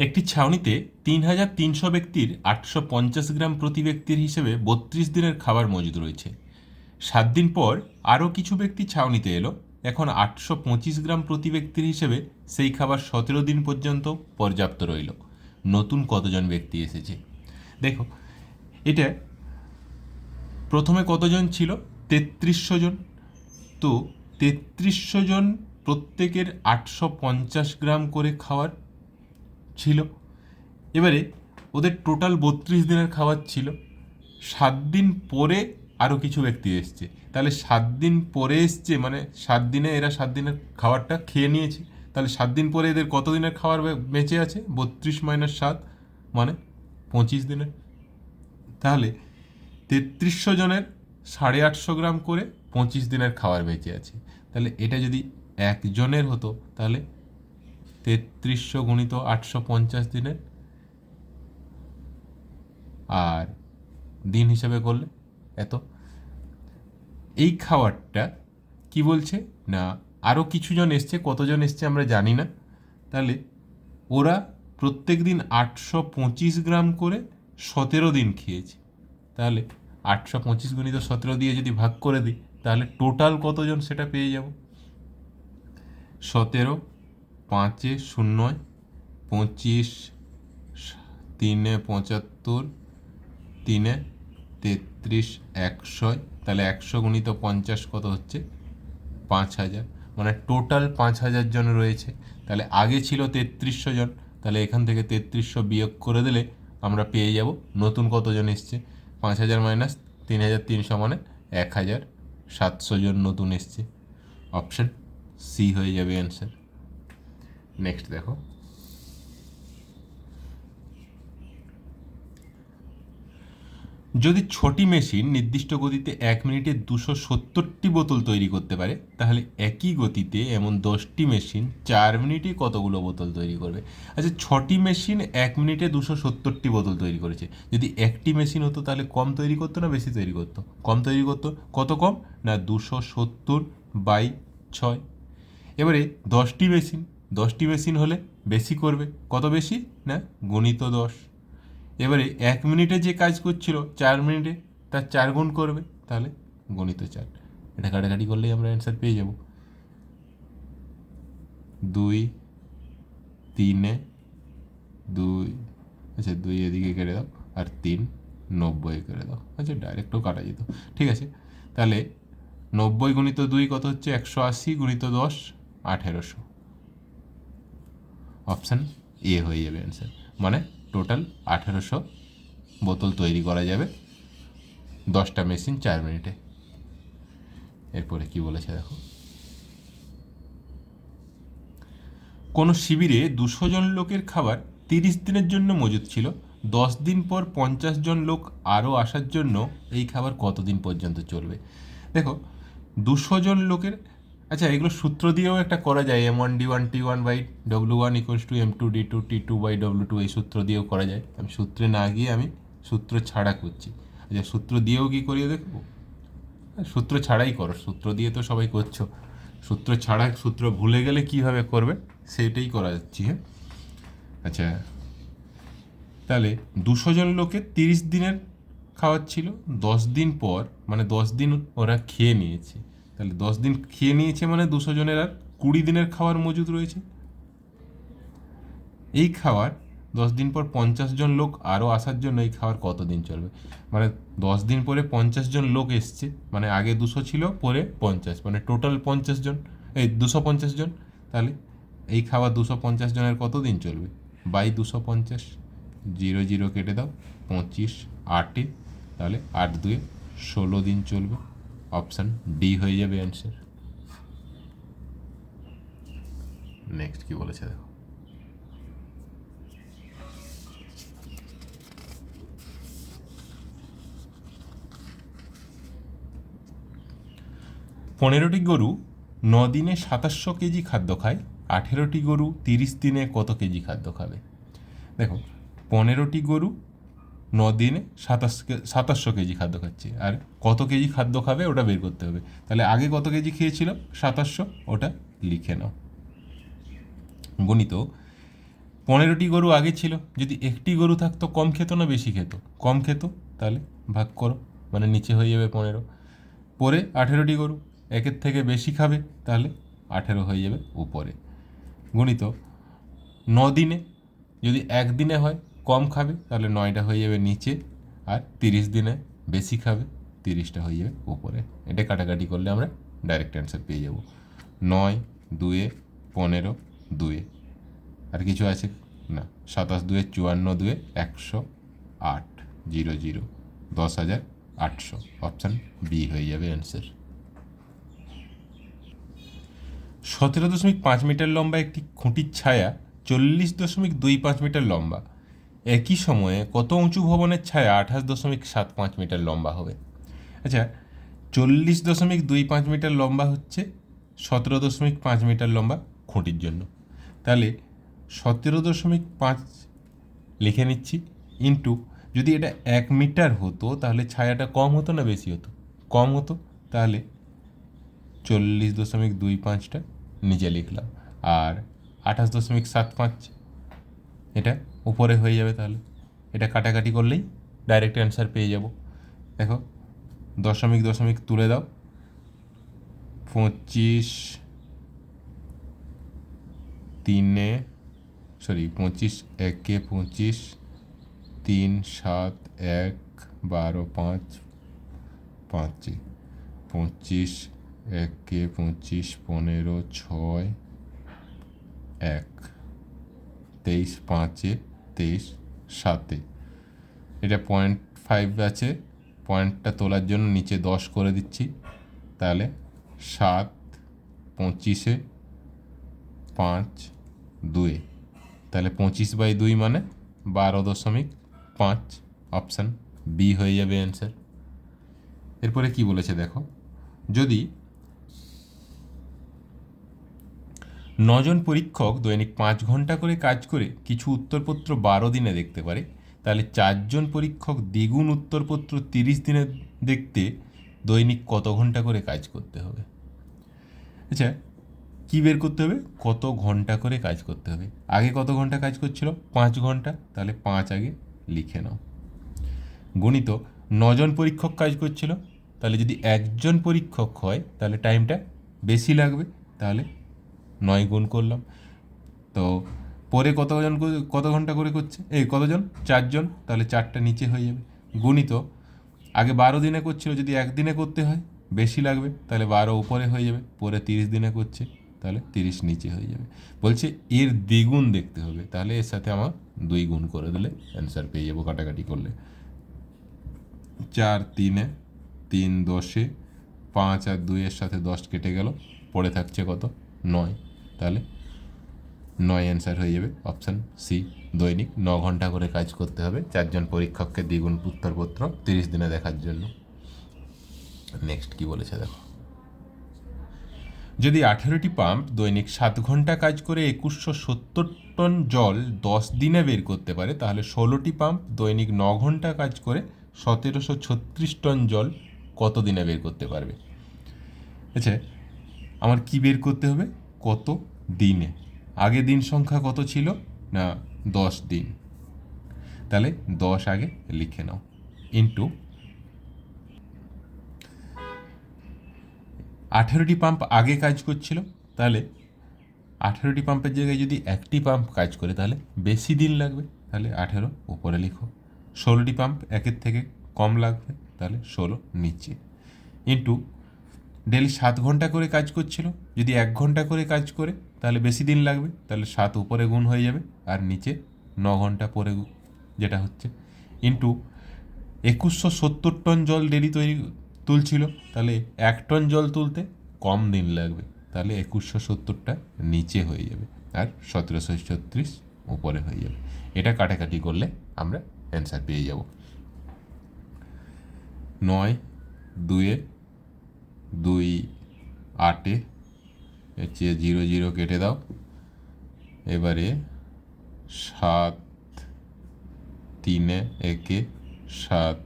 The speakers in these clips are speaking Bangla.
একটি ছাউনিতে তিন হাজার তিনশো ব্যক্তির আটশো পঞ্চাশ গ্রাম প্রতি ব্যক্তির হিসেবে বত্রিশ দিনের খাবার মজুদ রয়েছে। সাত দিন পর আরও কিছু ব্যক্তি ছাউনিতে এলো। এখন আটশো পঁচিশ গ্রাম প্রতি ব্যক্তির হিসেবে সেই খাবার সতেরো দিন পর্যন্ত পর্যাপ্ত রইল। নতুন কতজন ব্যক্তি এসেছে? দেখো, এটা প্রথমে কতজন ছিল? তেত্রিশশো জন। তো তেত্রিশশো জন প্রত্যেকের আটশো পঞ্চাশ গ্রাম করে খাওয়ার ছিল। এবারে ওদের টোটাল বত্রিশ দিনের খাবার ছিল। সাত দিন পরে আরও কিছু ব্যক্তি এসছে। তাহলে সাত দিন পরে এসছে মানে সাত দিনে এরা সাত দিনের খাবারটা খেয়ে নিয়েছে। তাহলে সাত দিন পরে এদের কত দিনের খাবার বেঁচে আছে? বত্রিশ মাইনাস সাত মানে পঁচিশ দিনের। তাহলে তেত্রিশশো জনের সাড়ে আটশো গ্রাম করে পঁচিশ দিনের খাবার বেঁচে আছে। তাহলে এটা যদি একজনের হতো, তাহলে তেত্রিশশো গুণিত আটশো পঞ্চাশ দিনের। আর দিন হিসাবে করলে এত। এই খাবারটা কি বলছে? না আরও কিছুজন এসছে, কতজন এসছে আমরা জানি না। তাহলে ওরা প্রত্যেক দিন আটশো পঁচিশ গ্রাম করে সতেরো দিন খেয়েছে। তাহলে আটশো পঁচিশ গুণিত সতেরো দিয়ে যদি ভাগ করে দিই, তাহলে টোটাল কতজন সেটা পেয়ে যাব? সতেরো পাঁচে শূন্যয়, পঁচিশ, তিনে পঁচাত্তর, তিনে তেত্রিশ একশো তাহলে একশো গুণিত পঞ্চাশ কত হচ্ছে? পাঁচ হাজার। মানে টোটাল পাঁচ হাজার জন রয়েছে। তাহলে আগে ছিল তেত্রিশশো জন। তাহলে এখান থেকে তেত্রিশশো বিয়োগ করে দিলে আমরা পেয়ে যাব নতুন কতজন এসছে? পাঁচ হাজার মাইনাস তিন হাজার তিনশো মানে এক হাজার সাতশো জন নতুন এসছে। অপশন সি হয়ে যাবে অ্যান্সার। নেক্সট দেখো। যদি ছটি মেশিন নির্দিষ্ট গতিতে এক মিনিটে দুশো সত্তরটি বোতল তৈরি করতে পারে, তাহলে একই গতিতে এমন দশটি মেশিন চার মিনিটে কতগুলো বোতল তৈরি করবে? আচ্ছা ছটি মেশিন এক মিনিটে দুশো সত্তরটি বোতল তৈরি করেছে। যদি একটি মেশিন হতো, তাহলে কম তৈরি করতো না বেশি তৈরি করতো? কম তৈরি করতো? কত কম? না, দুশো সত্তর বাই ছয়। এবারে দশটি মেশিন দশটি মেশিন হলে বেশি করবে। কত বেশি? না, গণিত দশ। এবারে এক মিনিটে যে কাজ করছিল, চার মিনিটে, তার চার গুণ করবে, তাহলে গণিত চার। এটা কাটাকাটি করলেই আমরা অ্যান্সার পেয়ে যাব। দুই, তিনে, দুই। আচ্ছা দুই এদিকে কেটে দাও, আর তিন, নব্বই করে দাও। আচ্ছা ডাইরেক্টও কাটা যেত। ঠিক আছে, তাহলে নব্বই গুণিত দুই কত হচ্ছে? একশো আশি, গুণিত দশ, আঠেরোশো। অপশান এ হয়ে যাবে অ্যান্সার মানে টোটাল আঠেরোশো বোতল তৈরি করা যাবে দশটা মেশিন চার মিনিটে। এরপরে কি বলেছে দেখো? কোনো শিবিরে দুশো জন লোকের খাবার তিরিশ দিনের জন্য মজুদ ছিল। দশ দিন পর পঞ্চাশ জন লোক আরও আসার জন্য এই খাবার কতদিন পর্যন্ত চলবে? দেখো, দুশো জন লোকের আচ্ছা এগুলো সূত্র দিয়েও একটা করা যায় M one D one T one by W one equals to M two D two T two by W two এই সূত্র দিয়েও করা যায়। আমি সূত্রে না গিয়ে আমি সূত্র ছাড়া করছি। আচ্ছা সূত্র দিয়েও কি করিয়ে দেখব? সূত্র ছাড়াই করো, সূত্র দিয়ে তো সবাই করছ। সূত্র ছাড়া, সূত্র ভুলে গেলে কীভাবে করবে? সেটাই করা যাচ্ছি হ্যাঁ? আচ্ছা তাহলে দুশো জন লোকে তিরিশ দিনের খাওয়ার ছিল দশ দিন পর মানে দশ দিন ওরা খেয়ে নিয়েছে। তাহলে দশ দিন খেয়ে নিয়েছে মানে দুশো জনের আর কুড়ি দিনের খাবার মজুদ রয়েছে? এই খাবার দশ দিন পর পঞ্চাশ জন লোক আরও আসার জন্য এই খাবার কতদিন চলবে? মানে দশ দিন পরে পঞ্চাশ জন লোক এসছে মানে আগে দুশো ছিল, পরে পঞ্চাশ মানে টোটাল পঞ্চাশ জন, এই দুশো পঞ্চাশ জন, তাহলে এই খাবার দুশো পঞ্চাশ জনের কতদিন চলবে? বাই দুশো পঞ্চাশ, জিরো জিরো কেটে দাও, পঁচিশ, আটে, তাহলে আট দুয়ে ষোলো দিন চলবে। অপশান ডি হয়ে যাবে অ্যান্সার নেক্সট কি বলেছে দেখো। পনেরোটি গরু ন দিনে সাতাশশো কেজি খাদ্য খায়, আঠেরোটি গরু তিরিশ দিনে কত কেজি খাদ্য খাবে? দেখো, পনেরোটি গরু ন দিনে সাতাশ সাতাশশো কেজি খাদ্য খাচ্ছে। আর কত কেজি খাদ্য খাবে ওটা বের করতে হবে। তাহলে আগে কত কেজি খেয়েছিল? সাতাশশো, ওটা লিখে নাও। গণিত, পনেরোটি গরু আগে ছিল। যদি একটি গরু থাকতো, কম খেত না বেশি খেত? কম খেত, তাহলে ভাগ করো। মানে নিচে হয়ে যাবে পনেরো। পরে আঠেরোটি গরু, একের থেকে বেশি খাবে, তাহলে আঠেরো হয়ে যাবে উপরে। গুণিত, ন দিনে যদি একদিনে হয় কম খাবে, তাহলে নয়টা হয়ে যাবে নিচে, আর তিরিশ দিনে বেশি খাবে, তিরিশটা হয়ে যাবে উপরে। এটা কাটাকাটি করলে আমরা ডাইরেক্ট অ্যান্সার পেয়ে যাব। নয়, দুয়ে, পনেরো, দুয়ে। আর কিছু আছে? না, সাতাশ দুয়ে, চুয়ান্ন দুয়ে, একশো আট, জিরো জিরো। দশ হাজার আটশো। অপশান বি হয়ে যাবে অ্যান্সার সতেরো দশমিক পাঁচ মিটার লম্বা একটি খুঁটির ছায়া চল্লিশ দশমিক দুই পাঁচ মিটার লম্বা। একই সময়ে কত উঁচু ভবনের ছায়া আঠাশ দশমিক সাত পাঁচ মিটার লম্বা হবে? আচ্ছা চল্লিশ দশমিক দুই পাঁচ মিটার লম্বা হচ্ছে সতেরো দশমিক পাঁচ মিটার লম্বা খুঁটির জন্য। তাহলে সতেরো দশমিক পাঁচ লিখে নিচ্ছি, ইন্টু যদি এটা এক মিটার হতো তাহলে ছায়াটা কম হতো না বেশি হতো? কম হতো, তাহলে চল্লিশ দশমিক দুই পাঁচটা নিচে লিখলাম। আর আঠাশ দশমিক সাত পাঁচ, এটা উপরে হয়ে যাবে তাহলে। এটা কাটাকাটি করলেই ডাইরেক্ট অ্যান্সার পেয়ে যাব। দেখো, দশমিক দশমিক তুলে দাও। পঁচিশ তিনে সরি পঁচিশ একে পঁচিশ, তিন, সাত, এক, বারো, পাঁচ, পাঁচে। পঁচিশ একে পঁচিশ, পনেরো, ছয়, এক, তেইশ, পাঁচে। তেইশ, সাতে এটা পয়েন্ট ফাইভ আছে। পয়েন্টটা তোলার জন্য নিচে দশ করে দিচ্ছি। তাহলে সাত পঁচিশে পাঁচ দুয়ে। তাহলে পঁচিশ বাই দুই মানে বারো দশমিক পাঁচ। অপশান বি হয়ে যাবে অ্যান্সার এরপরে কি বলেছে দেখো? যদি নজন পরীক্ষক দৈনিক পাঁচ ঘণ্টা করে কাজ করে কিছু উত্তরপত্র বারো দিনে দেখতে পারে। তাহলে চারজন পরীক্ষক দ্বিগুণ উত্তরপত্র তিরিশ দিনে দেখতে দৈনিক কত ঘণ্টা করে কাজ করতে হবে? আচ্ছা কী বের করতে হবে? কত ঘণ্টা করে কাজ করতে হবে। আগে কত ঘণ্টা কাজ করছিল? পাঁচ ঘণ্টা। তাহলে পাঁচ আগে লিখে নাও। গণিত, নজন পরীক্ষক কাজ করছিল। তাহলে যদি একজন পরীক্ষক হয়, তাহলে টাইমটা বেশি লাগবে। তাহলে নয় গুণ করলাম। তো পরে কতজন কত ঘণ্টা করে করছে? এই কতজন? চারজন? তাহলে চারটা নিচে হয়ে যাবে। গুণিত, আগে বারো দিনে করছিল, যদি একদিনে করতে হয়, বেশি লাগবে, তাহলে বারো উপরে হয়ে যাবে, পরে তিরিশ দিনে করছে, তাহলে তিরিশ নিচে হয়ে যাবে। বলছে, এর দ্বিগুণ দেখতে হবে, তাহলে এর সাথে আমার দুই গুণ করে দিলে অ্যান্সার পেয়ে যাব কাটাকাটি করলে। চার তিনে, তিন দশে, পাঁচ আর দুইয়ের সাথে দশ কেটে গেল পড়ে থাকছে কত? নয়। তাহলে? নয় অ্যান্সার হয়ে যাবে। অপশান সি দৈনিক। ন ঘণ্টা করে কাজ করতে হবে। চারজন পরীক্ষককে দ্বিগুণ উত্তরপত্র তিরিশ দিনে দেখার জন্য। নেক্সট কি বলেছে দেখো। যদি আঠেরোটি পাম্প দৈনিক সাত ঘণ্টা কাজ করে একুশশো সত্তর টন জল দশ দিনে বের করতে পারে, তাহলে ষোলোটি পাম্প দৈনিক ন ঘণ্টা কাজ করে সতেরোশো ছত্রিশ টন জল কত দিনে বের করতে পারবে? আচ্ছা আমার কি বের করতে হবে? কত দিনে? আগে দিন সংখ্যা কত ছিল? না, দশ দিন। তাহলে দশ আগে লিখে নাও। ইন্টু আঠেরোটি পাম্প আগে কাজ করছিল, তাহলে আঠেরোটি পাম্পের জায়গায় যদি একটি পাম্প কাজ করে, তাহলে বেশি দিন লাগবে। তাহলে আঠেরো, উপরে লিখো। ষোলোটি পাম্প একের থেকে কম লাগবে, তাহলে ষোলো নিচে। ইন্টু ডেলি সাত ঘণ্টা করে কাজ করছিল। যদি এক ঘণ্টা করে কাজ করে, তাহলে বেশি দিন লাগবে। তাহলে সাত উপরে গুণ হয়ে যাবে। আর নিচে ন ঘণ্টা পরে যেটা হচ্ছে। ইন্টু একুশশো সত্তর টন জল ডেলি তৈরি তুলছিল। তাহলে এক টন জল তুলতে কম দিন লাগবে। তাহলে একুশশো সত্তরটা নিচে হয়ে যাবে। আর সতেরোশো ছত্রিশ উপরে হয়ে যাবে। এটা কাটাকাটি করলে আমরা অ্যান্সার পেয়ে যাব। নয় দুয়ে আটে হচ্ছে জিরো জিরো কেটে দাও। এবারে সাত, তিনে একে সাত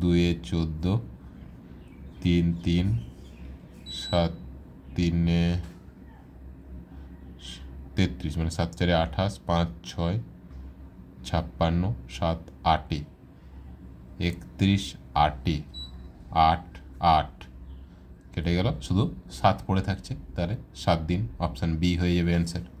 দুয়ে চোদ্দ, তিন তিন, সাত, তিনে তেত্রিশ মানে সাত চারে আঠাশ, পাঁচ ছয়, ছাপ্পান্ন, সাত আটে একত্রিশ আটে আট আট। কেটে গেল। শুধু সাত পড়ে থাকছে। তাহলে সাত দিন অপশান বি হয়ে যাবে অ্যান্সার